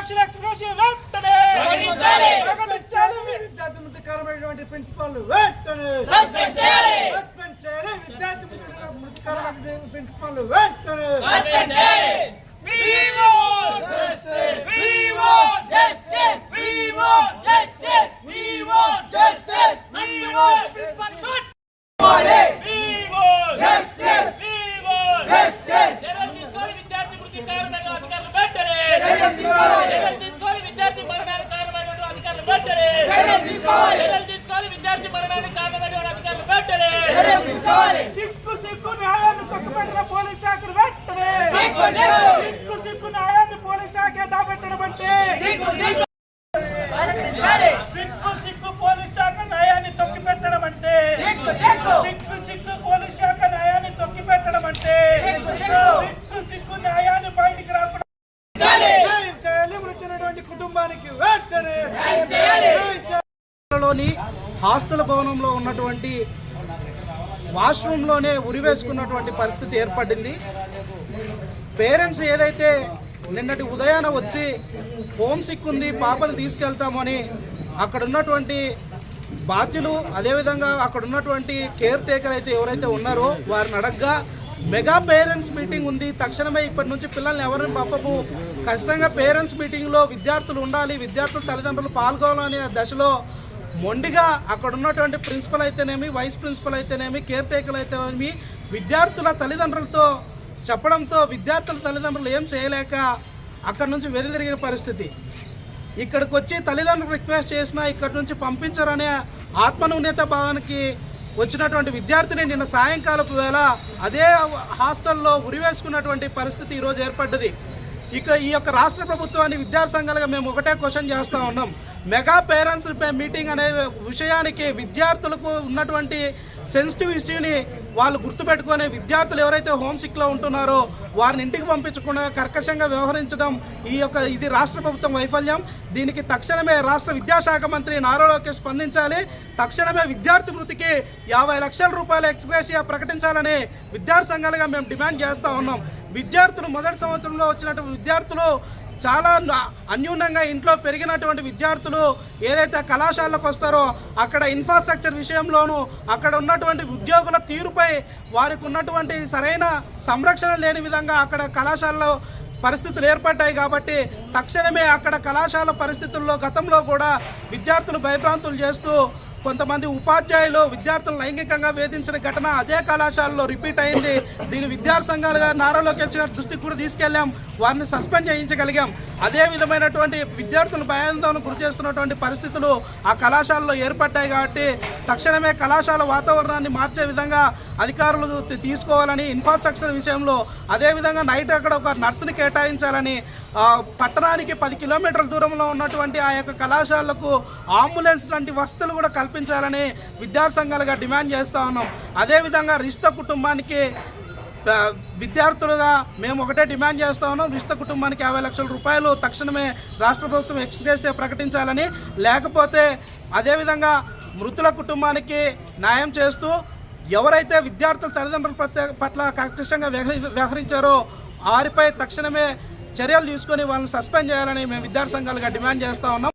లక్షల ఎక్స్గ్రేషన్ వెంటనే ప్రకటించాలి. ప్రకటించాలి విద్యార్థి మృతికరమైనటువంటి ప్రిన్సిపల్ వెంటనే సస్పెండ్ చేయాలి. సస్పెండ్ చేయాలి విద్యార్థి మృతి- మృతికరమైనటువంటి ప్రిన్సిపల్ వెంటనే సస్పెండ్ చేయాలి. సిక్కు సిక్కు న్యాయాన్ని తొక్కుపెట్టిన పోలీస్ శాఖను వెంటనే. సిక్కు సిక్కు. న్యాయాన్ని పోలీస్ శాఖ దాపెట్టడం అంటే సిక్కు. సిక్కు పోలీస్ శాఖ న్యాయాన్ని తొక్కిపెట్టడం అంటే. సిక్కు. సిక్కు పోలీస్ శాఖ న్యాయాన్ని తొక్కిపెట్టడం అంటే. సిక్కు. సిక్కు న్యాయాన్ని బయటికి రాకుండా. మృతినటువంటి కుటుంబానికి వెంటనే. హాస్టల్ భవనంలో ఉన్నటువంటి వాష్రూమ్లోనే ఉరివేసుకున్నటువంటి పరిస్థితి ఏర్పడింది. పేరెంట్స్ ఏదైతే నిన్నటి ఉదయాన వచ్చి హోమ్ సిక్ ఉంది పాపని తీసుకెళ్తామని అక్కడ ఉన్నటువంటి బాధ్యులు అదేవిధంగా అక్కడ ఉన్నటువంటి కేర్ టేకర్ అయితే ఎవరైతే ఉన్నారో వారిని అడగ్గా మెగా పేరెంట్స్ మీటింగ్ ఉంది. తక్షణమే ఇప్పటి నుంచి పిల్లల్ని ఎవరిని పంపము. ఖచ్చితంగా పేరెంట్స్ మీటింగ్లో విద్యార్థులు ఉండాలి. విద్యార్థుల తల్లిదండ్రులు పాల్గొనాలనే దశలో మొండిగా అక్కడ ఉన్నటువంటి ప్రిన్సిపల్ అయితేనేమి వైస్ ప్రిన్సిపల్ అయితేనేమి కేర్ టేకర్ అయితేనేమి విద్యార్థుల తల్లిదండ్రులతో చెప్పడంతో విద్యార్థుల తల్లిదండ్రులు ఏం చేయలేక అక్కడ నుంచి వెనుదిరిగిన పరిస్థితి. ఇక్కడికి వచ్చి తల్లిదండ్రులు రిక్వెస్ట్ చేసినా ఇక్కడ నుంచి పంపించరనే ఆత్మనూన్యత భావానికి వచ్చినటువంటి విద్యార్థిని నిన్న సాయంకాలపు వేళ అదే హాస్టల్లో ఉరివేసుకున్నటువంటి పరిస్థితి ఈరోజు ఏర్పడ్డది. ఇక ఈ యొక్క రాష్ట్ర ప్రభుత్వాన్ని విద్యార్థి సంఘాలుగా మేము ఒకటే క్వశ్చన్ చేస్తూ ఉన్నాం. మెగా పేరెంట్స్ మీటింగ్ అనే విషయానికి విద్యార్థులకు ఉన్నటువంటి సెన్సిటివ్ ఇష్యూని వాళ్ళు గుర్తుపెట్టుకొని విద్యార్థులు ఎవరైతే హోమ్ సిక్లో ఉంటున్నారో వారిని ఇంటికి పంపించకుండా కర్కశంగా వ్యవహరించడం ఈ యొక్క ఇది రాష్ట్ర ప్రభుత్వం వైఫల్యం. దీనికి తక్షణమే రాష్ట్ర విద్యాశాఖ మంత్రి నారా లోకేష్ స్పందించాలి. తక్షణమే విద్యార్థి మృతికి యాభై లక్షల రూపాయల ఎక్స్గ్రేషియా ప్రకటించాలని విద్యార్థి సంఘాలుగా మేము డిమాండ్ చేస్తూ ఉన్నాం. విద్యార్థులు మొదటి సంవత్సరంలో వచ్చినటువంటి విద్యార్థులు చాలా అన్యూనంగా ఇంట్లో పెరిగినటువంటి విద్యార్థులు ఏదైతే కళాశాలకు వస్తారో అక్కడ ఇన్ఫ్రాస్ట్రక్చర్ విషయంలోనూ అక్కడ ఉన్నటువంటి ఉద్యోగుల తీరుపై వారికి ఉన్నటువంటి సరైన సంరక్షణ లేని విధంగా అక్కడ కళాశాలలో పరిస్థితులు ఏర్పడ్డాయి కాబట్టి తక్షణమే అక్కడ కళాశాల పరిస్థితుల్లో గతంలో కూడా విద్యార్థులు భయభ్రాంతులు చేస్తూ కొంతమంది ఉపాధ్యాయులు విద్యార్థులను లైంగికంగా వేధించిన ఘటన అదే కళాశాలలో రిపీట్ అయింది. దీని విద్యార్థి సంఘాలుగా నారా లోకేష్ గారి దృష్టికి కూడా తీసుకెళ్ళాం వారిని సస్పెండ్ చేయించగలిగాం. అదే విధమైనటువంటి విద్యార్థులు భయాందోళన గురి చేస్తున్నటువంటి పరిస్థితులు ఆ కళాశాలలో ఏర్పడ్డాయి కాబట్టి తక్షణమే కళాశాల వాతావరణాన్ని మార్చే విధంగా అధికారులు తీసుకోవాలని ఇన్ఫ్రాస్ట్రక్చర్ విషయంలో అదేవిధంగా నైట్ అక్కడ ఒక నర్సుని కేటాయించాలని పట్టణానికి పది కిలోమీటర్ల దూరంలో ఉన్నటువంటి ఆ యొక్క కళాశాలకు అంబులెన్స్ లాంటి వసతులు కూడా కల్పించాలని విద్యార్థి సంఘాలుగా డిమాండ్ చేస్తా ఉన్నాం. అదేవిధంగా రిష్త కుటుంబానికి విద్యార్థులుగా మేము ఒకటే డిమాండ్ చేస్తా ఉన్నాం. రిష్త కుటుంబానికి యాభై లక్షల రూపాయలు తక్షణమే రాష్ట్ర ప్రభుత్వం ఎక్స్ప్రెస్ ప్రకటించాలని. లేకపోతే అదేవిధంగా మృతుల కుటుంబానికి న్యాయం చేస్తూ ఎవరైతే విద్యార్థుల తల్లిదండ్రుల ప్రత్యేక పట్ల కర్కశంగా వ్యవహరి- వ్యవహరించారో వారిపై తక్షణమే చర్యలు తీసుకొని వాళ్ళని సస్పెండ్ చేయాలని మేము విద్యార్థి సంఘాలుగా డిమాండ్ చేస్తా ఉన్నాం.